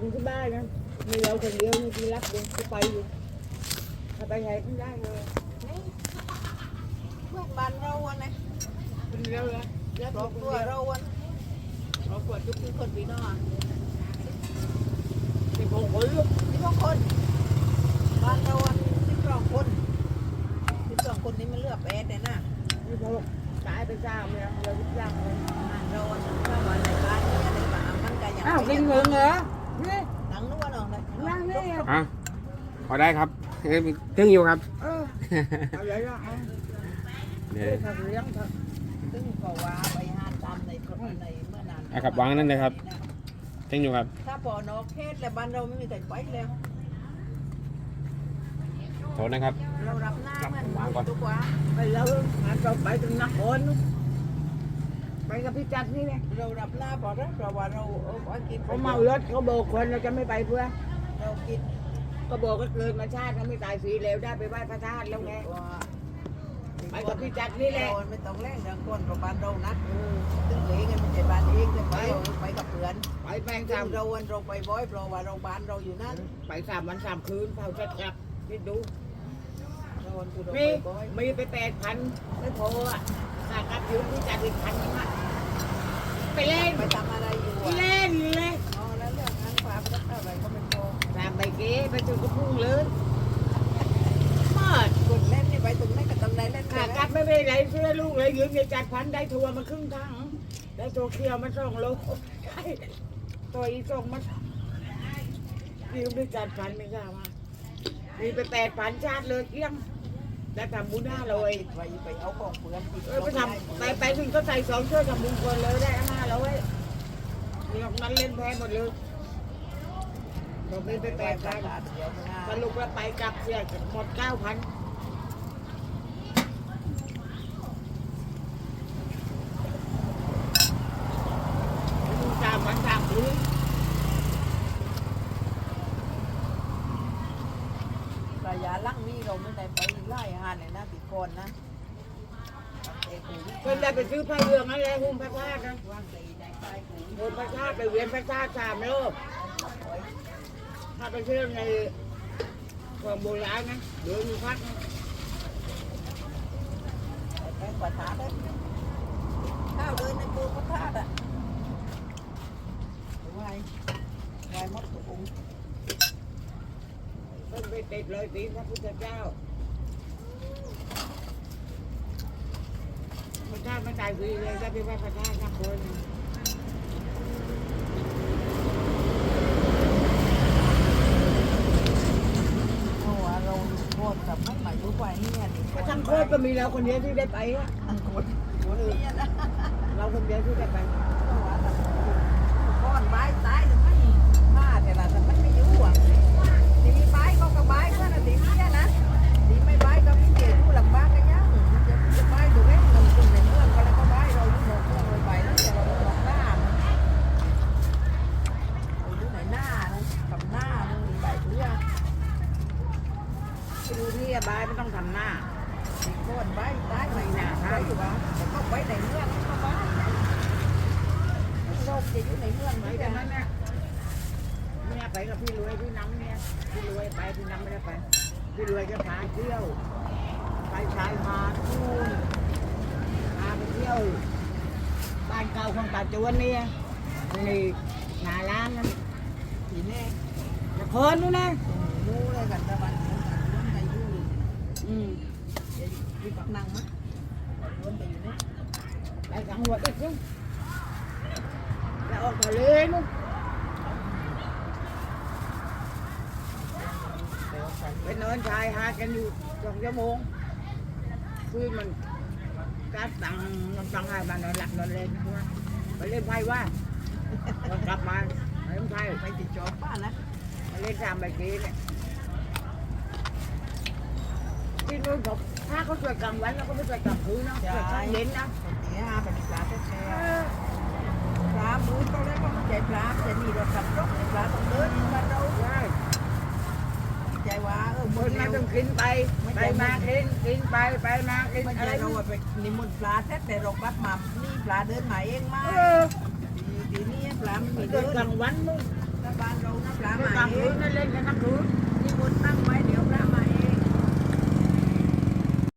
อยู่ที่บ้านนะมีเราคนเดียวนี่ที่รับอยู่ที่ไปอยู่ถ้าไปไหนก็ได้เลยนี่เพื่อนบ้านเราอะนะคนเดียวเลยรับครอบคนครัวเดียวเราอะครอบครัวทุกคนพี่น้องมีคนคนลูกสิบสองคนบ้านเราอะสิบสองคนสิบสองคนนี้มันเลือกแปดเลยนะมีคนตายไปสร้างเลยเราทุกอย่างเลยบ้านเราอะถ้าว่าในบ้านเนี่ยในบ้านมันก็ยังอ้าวกินเงินเหรอนี่ หนังนัวน้องเลยนั่งนี่อะพอได้ครับเอ้ยตึงอยู่ครับเออเอาเลยละเอาเดี๋ยวทำเลี้ยงเถอะซึ่งก็ว่าไปหานตามในในเมื่อนานอะครับวางนั่นเลยครับตึงอยู่ครับ ถ้าปอนอกเขตแล้วบ้านเราไม่มีใครไปแล้วโทษนะครับ เรารับหน้ามันวางก่อนทุกว่าไปแล้วงานเราไปถึงนครนู่น ไปกับพี่จัดนี่ไงเรารับหน้าพอแล้วเพราะว่าเราเออว่ากินเขาเมารถเขาโบกคนเราจะไม่ไปเพื่อเรากินก็บอกก็เกินมาชาติเขาไม่ตายสีแล้วได้ไปไหว้พระธาตุแล้วไงว่าไปกับพี่จัดนี่แหละเราไม่ต้องแรงเรื่องคนกับบ้านเรานะตึงเหลงกันไม่ใช่บ้านเองแต่ไปไปกับเพื่อนไปแปลงซึ่สางมเราวันเราไปบ่อยเพราะว่าเราบ้านเราอยู่นั่นไปสามวันสามคืนเผาจัดกลับคิดดู มีไปบ่อยมีไปแปดพันไม่พออะค่ากลับยืมพี่จัดอีกพันนึงอะไปเล่นไปทำอะไรอยู่อะเล่นเลยอ๋อแล้วเรื่องนั้นความรักอะไรก็เป็นโกสามใบเก๋ไปถึงก็พุ่งเลยมากกดเล่นนี่ไปตรงไหนกับตำไหนเล่นขากลับไม่เป็นไรเสื้อลูกเลยยืมยายจัดพันได้ทัวร์มาครึ่งทางได้ตัวเคียวมาสองโลได้ตัวอีส่งมายืมด้วยจัดพันไม่ทราบว่ามีไปแปดพันชาติเลยเกลี้ยง ได้ทำบุญห้าร้อยไปไปเอาของเพื่อนติดเออไปทำไปไปถึงก็ใส่สองช่วยทำบุญคนเลยได้ห้าร้อยนี่ออกนั้นเล่นแพ้หมดเลยบอกมีไปไปแปแปดดพันเดี๋ยวนะสรุปแล้วไปกลับเสียหมดเก้าพันสามวันสามคืน ระยะลังนี่เราไม่ได้ไปไล่หานเลยนะติดก่อนนะเอ้กูเพิ่นได้ไปซื้อผ้าเหลืองอะไรหุ้มพระธาตุนะว่างตีได้ไปกูหุ้มพระธาตุไปเวียนพระธาตุสามรอบถ้าไปเชื่อในของโบราณนะเดี๋ยวมีพัดนะแป้งกว่าถาเลยข้าวเดินในปูพระธาตุอะไหวไหวมดตุงเพิ่นไปติดเลยตีนพระพุทธเจ้าพระธาม่ตายฟรีเลยจะไปว่าพระธาตุนักคนเพราะว่าเราโคตรแบบไม่มาอยู่กว่านี่นี่ก็ทั้งโคตรก็มีเราคนเดียวที่ได้ไปอะทั้งโคตรคนอื่นเราคนเดียวที่ได้ไป เพราะว่าทั้งก้อนใบตายแต่ไม่มาแต่ละแต่มันไม่อยู่อะทีนี้ใบก็กระใบก็นะทีนี้นะทีไม่ใบก็ไม่เกี่ยวอยู่ลำบากกันยังจะจะใบตัวเล็กมันคนในเมืองก็แล้วก็ใบเราอยู่นอกเมืองเราไปแล้วแต่เราอยู่นอกหน้าเราอยู่ในหน้านะกับหน้ามันมีใบเพื่อ ไป ดูที่บายไม่ต้องทำหน้ามีคนใบตายไม่หนาใช่อยู่วะแต่ก็ไปในเมืองก็ใบโลกจะอยู่ในเมืองไปไม่แต่ได้นั้นเนี่ยเนี่ยไปกับพี่รวยพี่น้ำเนี่ยพี่รวยไปพี่น้ำไม่ได้ไปพี่รวยจะพาเที่ยวไปชายหาดนู่นพาไปเที่ยวบ้านเก่าของตาจวนเนี่ยนี่นาล้านนั่นทีนี้นครนู่นนะรู้เลยกันตะวันมันไปอยู่ อืม ที่ปักนังมั้ยวนไปอยู่นี่ไปทางหัวอีกนู่นแล้วออกทะเลนู่นไปนอนชายหาดกัน ที่นู่นผมถ้าเขาสวดกลางวันเราก็ไม่สวดกลางคืนนะสวดตอนเย็นนะตีห้าไปปลาแท้ๆปลาหมูเขาแล้วก็ใจปลาจะนี่เราขับรถปลาต้องเดินมาเราใช่ใจว่าเออคมือนมาต้องกินไปไปมากินกินไปไปมากินอะไรเราไปนิมนต์ปลาแท้แต่เราบัดมานี่ปลาเดินมาเองมาเออทีนี้ปลามันมีเดินกลางวันมึงเอรัฐบาลเราปลาไม่มากลางเอคืงนนั่นเล่นกันทั้งคืน